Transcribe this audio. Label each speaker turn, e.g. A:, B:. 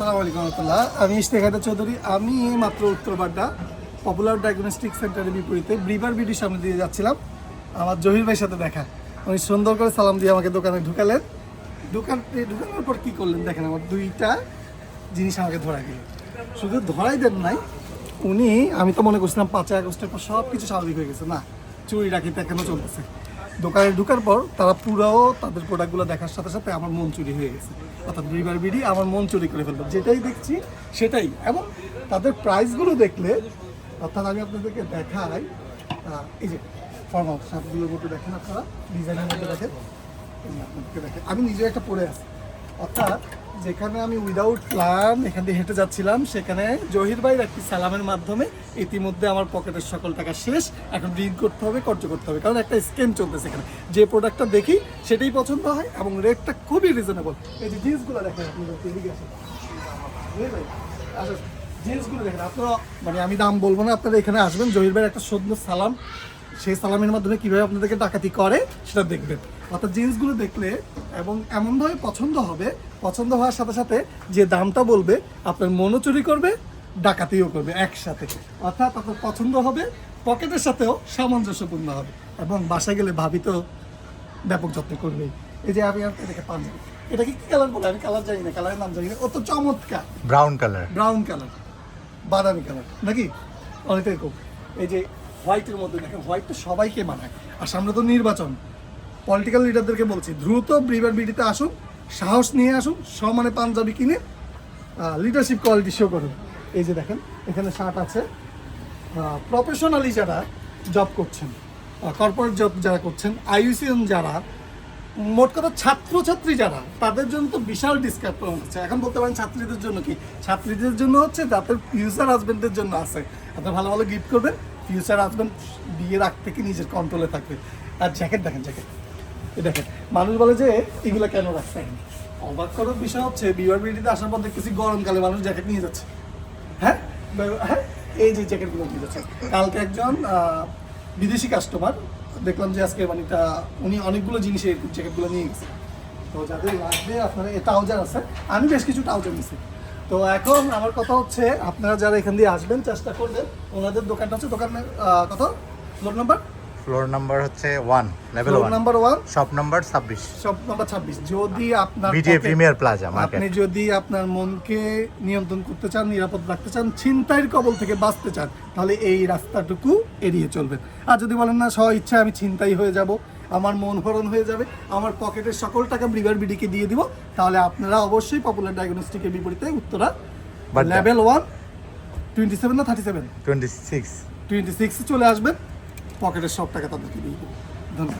A: আসসালামু আলাইকুম আমি ইশতেখাদা চৌধুরী। আমি এই মাত্র উত্তরবাড্ডা, পপুলার ডায়াগনস্টিক সেন্টারের বিপরীতে ব্রিভার বিডির সামনে দিয়ে যাচ্ছিলাম। আমার জহির ভাইয়ের সাথে দেখা। উনি সুন্দর করে সালাম দিয়ে আমাকে দোকানে ঢুকালেন। দোকান ঢুকানোর পর কী করলেন দেখেন, আমার দুইটা জিনিস আমাকে ধরা দিলেন শুধু ধরাই দেন নাই, উনি, আমি তো মনে করছিলাম পাঁচই আগস্টের পর সব কিছু স্বাভাবিক হয়ে গেছে। না, চুরি ডাকিতে এখনও চলতেছে। দোকানে ঢুকার পর তারা পুরাও তাদের প্রোডাক্টগুলো দেখার সাথে সাথে আমার মন চুরি হয়ে গেছে। অর্থাৎ রিভার বিডি আমার মন চুরি করে ফেলল। যেটাই দেখছি, সেটাই। এবং তাদের প্রাইসগুলো দেখলে, অর্থাৎ আমি আপনাদেরকে দেখাই এই যে ফর্মাল শার্টগুলোর মধ্যে দেখেন আপনারা ডিজাইনের মধ্যে দেখেন। আমি নিজে একটা পরে আছি। অর্থাৎ যেখানে আমি উইদাউট প্ল্যান এখান দিয়ে হেঁটে যাচ্ছিলাম, সেখানে জহির ভাইয়ের একটি সালামের মাধ্যমে ইতিমধ্যে আমার পকেটের সকল টাকা শেষ। এখন রিড করতে হবে, কর্য করতে হবে। কারণ একটা স্ক্যাম চলতেছে এখানে। যে প্রোডাক্টটা দেখি, সেটাই পছন্দ হয় এবং রেটটা খুবই রিজনেবল এই যে জিন্সগুলো দেখেন আপনি। জিন্সগুলো দেখেন, আপনারা মানে আমি দাম বলব না, আপনারা এখানে আসবেন। জহির ভাইয়ের একটা সদ্য সালাম। সেই সালামের মাধ্যমে কীভাবে আপনাদেরকে ডাকাতি করে সেটা দেখবেন। অর্থাৎ জিন্সগুলো দেখলে এবং এমনভাবে পছন্দ হবে পছন্দ হওয়ার সাথে সাথে যে দামটা বলবে আপনার মনও চুরি করবে ডাকাতিও করবে একসাথে। অর্থাৎ আপনার পছন্দ হবে পকেটের সাথেও সামঞ্জস্যপূর্ণ হবে এবং বাসায় গেলে ভাবি তো ব্যাপক যত্ন করবে। এই যে আমি আপনাদেরকে পাঞ্জাবি এটা কি কালার বলে? আমি কালার জানি না কালারের নাম জানি না। অত চমৎকার।
B: ব্রাউন কালার
A: ব্রাউন কালার বাদামি কালার নাকি? অনেকটাই খুব এই যে হোয়াইটের মধ্যে দেখেন, হোয়াইট তো সবাইকে মানায়। আর সামনে তো নির্বাচন। পলিটিক্যাল লিডারদেরকে বলছি, দ্রুত ব্রিভার বিডিতে আসুন, সাহস নিয়ে আসুন, সমানে পাঞ্জাবি কিনে লিডারশিপ কোয়ালিটি শো করুন। এই যে দেখেন, এখানে শার্ট আছে। প্রফেশনালি যারা জব করছেন কর্পোরেট জব যারা করছেন আইইউসিএন যারা মোট কথা ছাত্রছাত্রী যারা, তাদের জন্য তো বিশাল ডিসকাউন্ট যাচ্ছে এখন বলতে পারেন ছাত্রীদের জন্য কি? ছাত্রীদের জন্য হচ্ছে যাদের ফিউচার হাজবেন্ডের জন্য আছে। আপনার ভালো ভালো গিফট করবেন ফিউচার হাজবেন্ড বিয়ের আগ থেকে নিজের কন্ট্রোলে থাকবে? আর জ্যাকেট দেখেন জ্যাকেট দেখেন, মানুষ বলে যে এগুলো কেন রাখছেন? অবাক করার বিষয় হচ্ছে বিডিতে আসার পর দেখতেছি গরমকালে মানুষ জ্যাকেট নিয়ে যাচ্ছে। হ্যাঁ? হ্যাঁ? এই যে জ্যাকেটগুলো নিয়ে যাচ্ছে। কালকে একজন বিদেশি কাস্টমার দেখলাম যে আজকে মানে এটা উনি অনেকগুলো জিনিস এই জ্যাকেটগুলো নিয়ে গেছে। তো যাদের লাগবে আপনারা, এ ট্রাউজার আছে। আমি বেশ কিছু ট্রাউজার নিছি। তো এখন আমার কথা হচ্ছে, আপনারা যারা এখান দিয়ে আসবেন, চেষ্টা করবেন, ওনাদের দোকানটা হচ্ছে দোকানের কত? ফ্লোর নাম্বার
B: ফ্লোর নাম্বার হচ্ছে one level one
A: number one
B: shop number ছাব্বিশ।
A: সব নাম্বার ছাব্বিশ। যদি আপনার
B: বিটিএ প্রিমিয়ার প্লাজা
A: আপনি যদি আপনার মনকে নিয়ন্ত্রণ করতে চান নিরাপদ রাখতে চান ছিনতাইয়ের কবল থেকে বাঁচতে চান তাহলে এই রাস্তাটুকু এড়িয়ে চলবেন। আর যদি বলেন না স্ব ইচ্ছা আমি ছিনতাই হয়ে যাব আমার মন হরণ হয়ে যাবে আমার পকেটের সকল টাকা ব্রিভার বিডিকে দিয়ে দিব তাহলে আপনারা অবশ্যই পপুলার ডায়াগনস্টিকের বিপরীতে Uttara level one twenty seven না thirty seven
B: twenty six
A: twenty সিক্সে চলে আসবেন। পকেটের সব টাকা তাদেরকে দিয়ে দেবেন